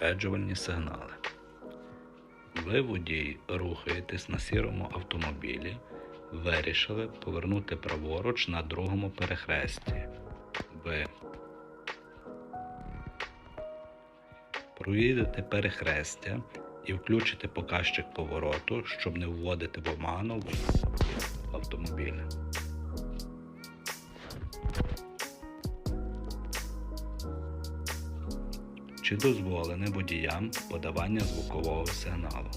попереджувальні сигнали. Ви, водій, рухаєтесь на сірому автомобілі, вирішили повернути праворуч на другому перехресті. Ви проїдете перехрестя і включите показчик повороту, щоб не вводити в оману в Чи дозволене водіям подавання звукового сигналу?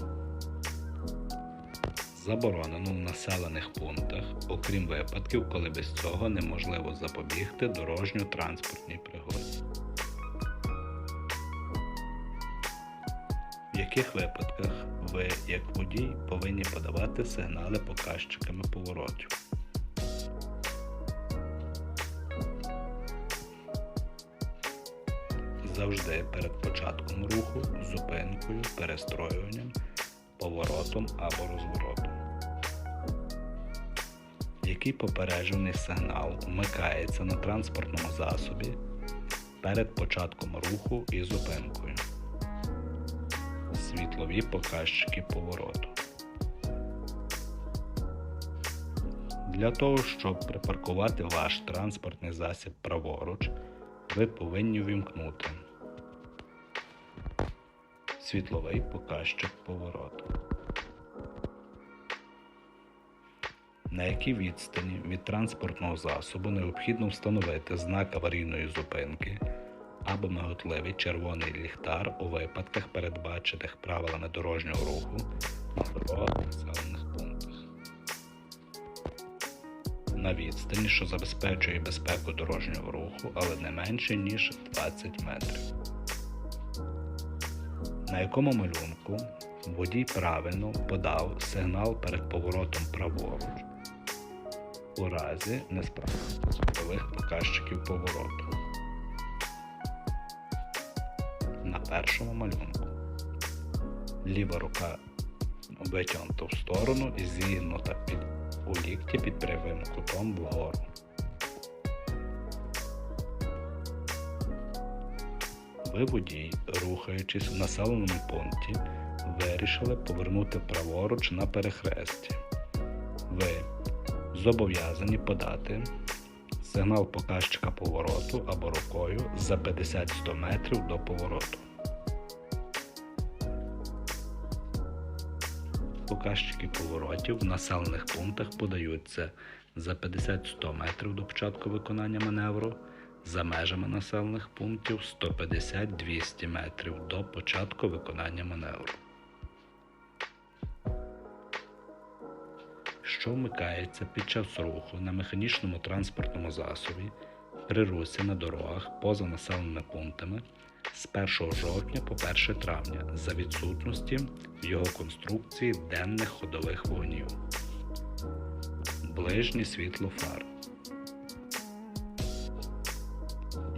Заборонено в населених пунктах, окрім випадків, коли без цього неможливо запобігти дорожньо-транспортній пригоді. В яких випадках ви, як водій, повинні подавати сигнали показчиками поворотів? Завжди перед початком руху, зупинкою, перестроюванням, поворотом або розворотом. Який попереджений сигнал вмикається на транспортному засобі перед початком руху і зупинкою? Світлові показчики повороту. Для того, щоб припаркувати ваш транспортний засіб праворуч, ви повинні вімкнути світловий показчик повороту. На якій відстані від транспортного засобу необхідно встановити знак аварійної зупинки або миготливий червоний ліхтар у випадках, передбачених правилами дорожнього руху на дорогах населених пунктах. На відстані, що забезпечує безпеку дорожнього руху, але не менше, ніж 20 метрів. На якому малюнку водій правильно подав сигнал перед поворотом праворуч у разі несправності світлових показчиків повороту. На першому малюнку ліва рука витягнута в сторону і зігнута під у лікті під прямим кутом вгору. Ви водій, рухаючись в населеному пункті, вирішили повернути праворуч на перехресті. Ви зобов'язані подати сигнал показчика повороту або рукою за 50-100 метрів до повороту. Показчики поворотів в населених пунктах подаються за 50-100 метрів до початку виконання маневру, за межами населених пунктів 150-200 метрів до початку виконання маневру. Що вмикається під час руху на механічному транспортному засобі при русі на дорогах поза населеними пунктами з 1 жовтня по 1 травня за відсутності в його конструкції денних ходових вогнів. Ближнє світло фар.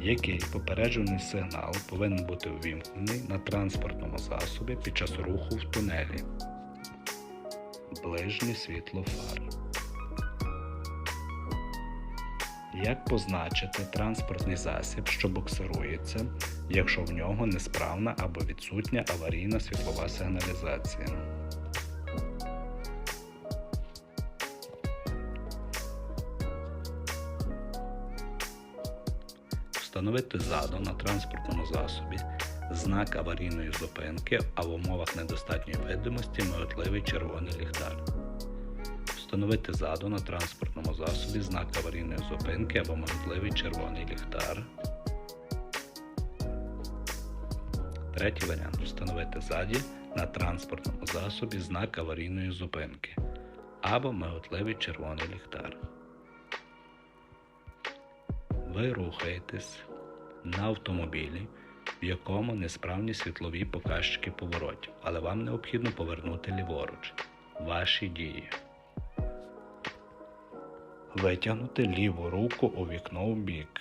Який попереджений сигнал повинен бути увімкнений на транспортному засобі під час руху в тунелі? Ближнє світло фар. Як позначити транспортний засіб, що буксирується, якщо в нього несправна або відсутня аварійна світлова сигналізація? Встановити ззаду на транспортному засобі знак аварійної зупинки, а в умовах недостатньої видимості миготливий червоний ліхтар. Встановити ззаду на транспортному засобі знак аварійної зупинки або миготливий червоний ліхтар. Третій варіант встановити ззаді на транспортному засобі знак аварійної зупинки або миготливий червоний ліхтар. Ви рухаєтесь на автомобілі, в якому несправні світлові показчики поворотів, але вам необхідно повернути ліворуч. Ваші дії. Витягнути ліву руку у вікно в бік.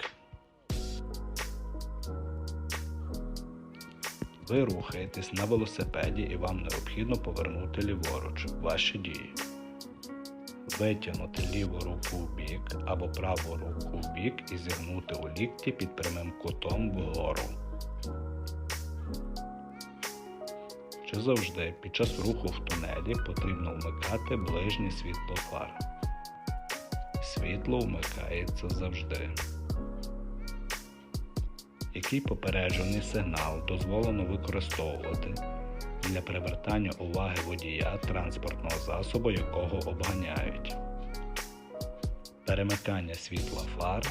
Ви рухаєтесь на велосипеді і вам необхідно повернути ліворуч. Ваші дії. Витягнути ліву руку в бік або праву руку в бік і зігнути у лікті під прямим кутом вгору. Чи завжди під час руху в тунелі потрібно вмикати ближнє світло фар? Світло вмикається завжди. Який попереджений сигнал дозволено використовувати для привертання уваги водія транспортного засобу, якого обганяють? Перемикання світла фар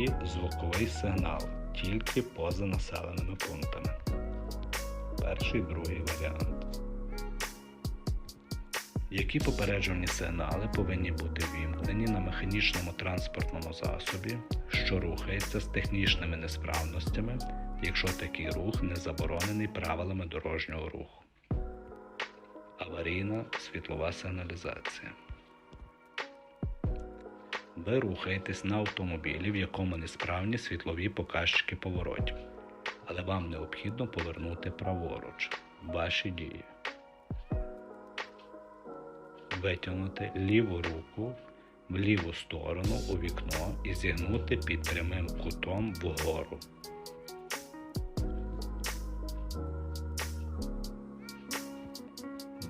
і звуковий сигнал тільки поза населеними пунктами. Перший другий варіант. Які попереджувальні сигнали повинні бути вімкнені на механічному транспортному засобі, що рухається з технічними несправностями, якщо такий рух не заборонений правилами дорожнього руху? Аварійна світлова сигналізація. Ви рухаєтесь на автомобілі, в якому несправні світлові показчики поворотів, але вам необхідно повернути праворуч. Ваші дії. Витягнути ліву руку в ліву сторону у вікно і зігнути під прямим кутом вгору.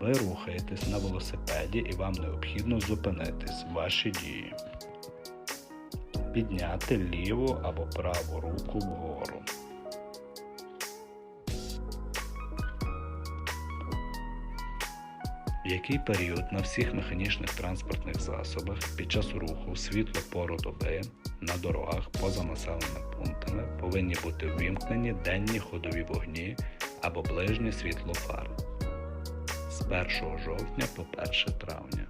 Ви рухаєтесь на велосипеді і вам необхідно зупинитись. Ваші дії. Підняти ліву або праву руку вгору. В який період на всіх механічних транспортних засобах під час руху світло пору доби на дорогах поза населеними пунктами повинні бути ввімкнені денні ходові вогні або ближнє світло фар 1 жовтня по 1 травня.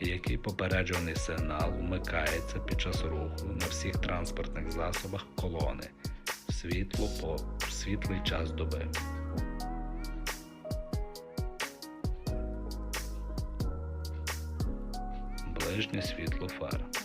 Який попереджувальний сигнал вмикається під час руху на всіх транспортних засобах колони в світло по в світлий час доби. Ближнє світло фар.